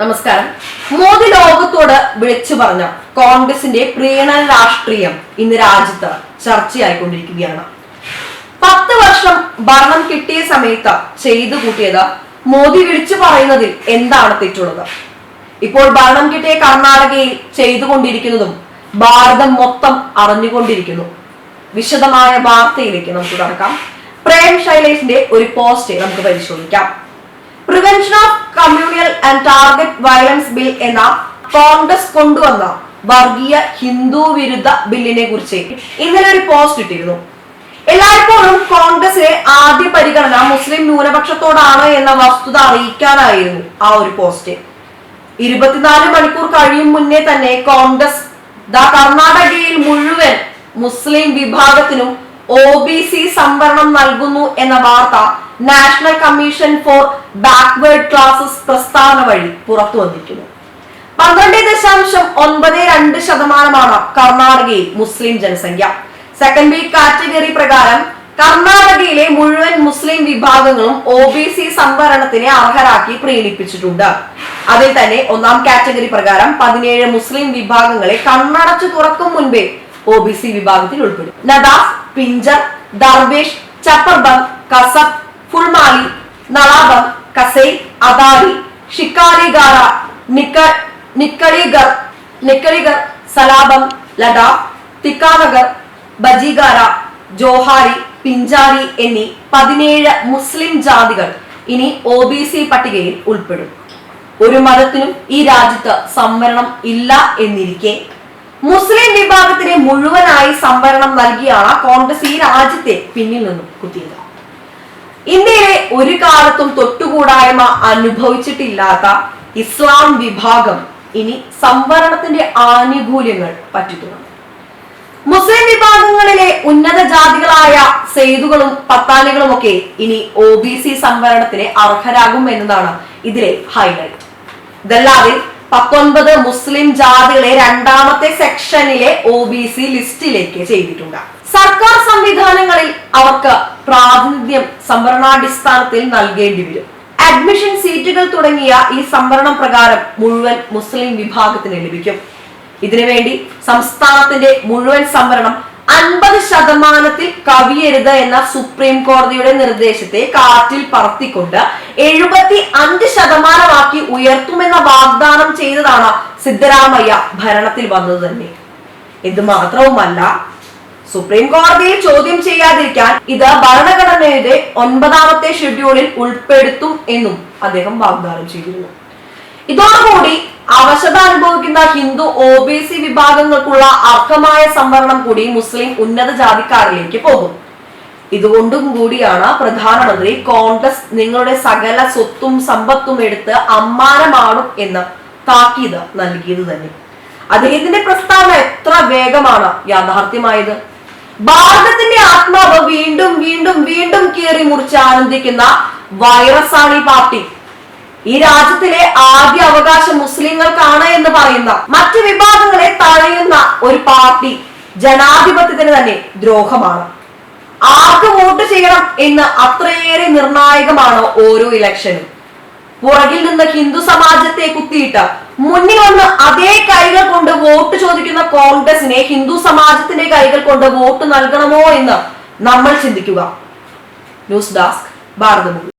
നമസ്കാരം. മോദി ലോകത്തോട് വിളിച്ചു പറഞ്ഞ കോൺഗ്രസിന്റെ പ്രീണന രാഷ്ട്രീയം ഇന്ന് രാജ്യത്ത് ചർച്ചയായിക്കൊണ്ടിരിക്കുകയാണ്. പത്ത് വർഷം ഭരണം കിട്ടിയ സമയത്ത് ചെയ്തു കൂട്ടിയത് മോദി വിളിച്ചു പറയുന്നതിൽ എന്താണ് തെറ്റുള്ളത്? ഇപ്പോൾ ഭരണം കിട്ടിയ കർണാടകയിൽ ചെയ്തുകൊണ്ടിരിക്കുന്നതും ഭാരതം മൊത്തം അറിഞ്ഞുകൊണ്ടിരിക്കുന്നു. വിശദമായ വാർത്തയിലേക്ക് നമുക്ക് കടക്കാം. പ്രേം ശൈലേഷിന്റെ ഒരു പോസ്റ്റ് നമുക്ക് പരിശോധിക്കാം. Prevention of communal and target violence bill എന്ന കോൺഗ്രസ് കൊണ്ടുവന്ന വർഗീയ ഹിന്ദു വിരുദ്ധ ബില്ലിനെ കുറിച്ച് ഇന്നലെ ഒരു പോസ്റ്റ് ഇട്ടിരുന്നു. എല്ലായ്പ്പോഴും കോൺഗ്രസിലെ ആദ്യ പരിഗണന മുസ്ലിം ന്യൂനപക്ഷത്തോടാണ് എന്ന വസ്തുത അറിയിക്കാനായിരുന്നു ആ ഒരു പോസ്റ്റ് ഇരുപത്തിനാല് മണിക്കൂർ കഴിയും മുന്നേ തന്നെ കോൺഗ്രസ് ദാ കർണാടകയിൽ മുഴുവൻ മുസ്ലിം വിഭാഗത്തിനും ഒ ബി സി സംവരണം നൽകുന്നു എന്ന വാർത്ത national commission for backward classes പ്രസ്താവന വഴി പുറത്തു വന്നിരിക്കുന്നു. പന്ത്രണ്ട് ദശാംശം ഒൻപത് രണ്ട് ശതമാനമാണ് കർണാടകയിൽ മുസ്ലിം ജനസംഖ്യ. സെക്കൻഡ് ബി കാറ്റഗറി പ്രകാരം കർണാടകയിലെ മുഴുവൻ മുസ്ലിം വിഭാഗങ്ങളും ഒ ബി സി സംവരണത്തിന് അർഹരാക്കി പ്രീണിപ്പിച്ചിട്ടുണ്ട്. അതിൽ തന്നെ ഒന്നാം കാറ്റഗറി പ്രകാരം പതിനേഴ് മുസ്ലിം വിഭാഗങ്ങളെ കണ്ണടച്ചു തുറക്കും മുൻപേ ഒ ബി സി വിഭാഗത്തിൽ ഉൾപ്പെടും. നദാസ് പിഞ്ചർ ദർവേഷ് ചപ്പർബം കസബ് ഫുൾമാലി നളാബ കസൈ അദാരി ഷിക്കാലിഗാര നിക്ക നിക്കളിഗർ നിക്കളിഗർ സലാബം ലഡാ തിക്കാനഗർ ബജിഗാര ജോഹാരി പിഞ്ചാരി എന്നീ പതിനേഴ് മുസ്ലിം ജാതികൾ ഇനി ഒ ബി സി പട്ടികയിൽ ഉൾപ്പെടും. ഒരു മതത്തിനും ഈ രാജ്യത്ത് സംവരണം ഇല്ല എന്നിരിക്കെ മുസ്ലിം വിഭാഗത്തിന് മുഴുവനായി സംവരണം നൽകിയാണ് കോൺഗ്രസ് ഈ രാജ്യത്തെ പിന്നിൽ നിന്നും കുത്തിയത്. ഇന്ത്യയിലെ ഒരു കാലത്തും തൊട്ടുകൂടായ്മ അനുഭവിച്ചിട്ടില്ലാത്ത ഇസ്ലാം വിഭാഗം ഇനി സംവരണത്തിന്റെ ആനുകൂല്യങ്ങൾ പറ്റിത്തുടങ്ങും. മുസ്ലിം വിഭാഗങ്ങളിലെ ഉന്നത ജാതികളായ സെയ്തുകളും പത്താനികളും ഒക്കെ ഇനി ഒ ബി സി സംവരണത്തിന് അർഹരാകും എന്നതാണ് ഇതിലെ ഹൈലൈറ്റ് ഇതല്ലാതെ പത്തൊൻപത് മുസ്ലിം ജാതികളെ രണ്ടാമത്തെ സെക്ഷനിലെ ഒ ബി സി ലിസ്റ്റിലേക്ക് ചെയ്തിട്ടുണ്ട്. സർക്കാർ സംവിധാനങ്ങളിൽ അവർക്ക് പ്രാതിനിധ്യം സംവരണാടിസ്ഥാനത്തിൽ നൽകേണ്ടി വരും. അഡ്മിഷൻ സീറ്റുകൾ തുടങ്ങിയ ഈ സംവരണം പ്രകാരം മുഴുവൻ മുസ്ലിം വിഭാഗത്തിന് ലഭിക്കും. ഇതിനുവേണ്ടി സംസ്ഥാനത്തിന്റെ മുഴുവൻ സംവരണം അൻപത് ശതമാനത്തിൽ കവിയരുത് എന്ന സുപ്രീം കോടതിയുടെ നിർദ്ദേശത്തെ കാറ്റിൽ പറത്തിക്കൊണ്ട് എഴുപത്തി അഞ്ച് ശതമാനമാക്കി ഉയർത്തുമെന്ന വാഗ്ദാനം ചെയ്തതാണ് സിദ്ധരാമയ്യ ഭരണത്തിൽ വന്നത് തന്നെ. ഇത് മാത്രവുമല്ല സുപ്രീം കോടതിയെ ചോദ്യം ചെയ്യാതിരിക്കാൻ ഇത് ഭരണഘടനയുടെ ഒൻപതാമത്തെ ഷെഡ്യൂളിൽ ഉൾപ്പെടുത്തും എന്നും അദ്ദേഹം വാഗ്ദാനം ചെയ്തിരുന്നു. ഇതോടുകൂടി അവശത അനുഭവിക്കുന്ന ഹിന്ദു ഒ ബി സി വിഭാഗങ്ങൾക്കുള്ള അർഹമായ സംവരണം കൂടി മുസ്ലിം ഉന്നത ജാതിക്കാരിലേക്ക് പോകും. ഇതുകൊണ്ടും കൂടിയാണ് പ്രധാനമന്ത്രി കോൺഗ്രസ് നിങ്ങളുടെ സകല സ്വത്തും സമ്പത്തും എടുത്ത് അമ്മാനമാണും എന്ന് താക്കീത് നൽകിയത് തന്നെ. അദ്ദേഹത്തിന്റെ പ്രസ്താവന എത്ര വേഗമാണ് യാഥാർത്ഥ്യമായത്. ഭാരതത്തിന്റെ ആത്മാവ് വീണ്ടും വീണ്ടും വീണ്ടും കീറി മുറിച്ച് ആനന്ദിക്കുന്ന വൈറസാണ് ഈ പാർട്ടി. ഈ രാജ്യത്തിലെ ആദ്യ അവകാശം മുസ്ലിങ്ങൾക്കാണ് എന്ന് പറയുന്ന മറ്റ് വിഭാഗങ്ങളെ തഴയുന്ന ഒരു പാർട്ടി ജനാധിപത്യത്തിന് തന്നെ ദ്രോഹമാണ്. ആർക്ക് വോട്ട് ചെയ്യണം എന്ന് അത്രയേറെ നിർണായകമാണ് ഓരോ ഇലക്ഷനും. പുറകിൽ നിന്ന് ഹിന്ദു സമാജത്തെ കുത്തിയിട്ട് മുന്നിൽ വന്ന് അതേ കൈകൾ കൊണ്ട് വോട്ട് ചോദിക്കുന്ന കോൺഗ്രസിനെ ഹിന്ദു സമാജത്തിന്റെ കൈകൾ കൊണ്ട് വോട്ട് നൽകണമോ എന്ന് നമ്മൾ ചിന്തിക്കുക. News desk Bharathabhoomi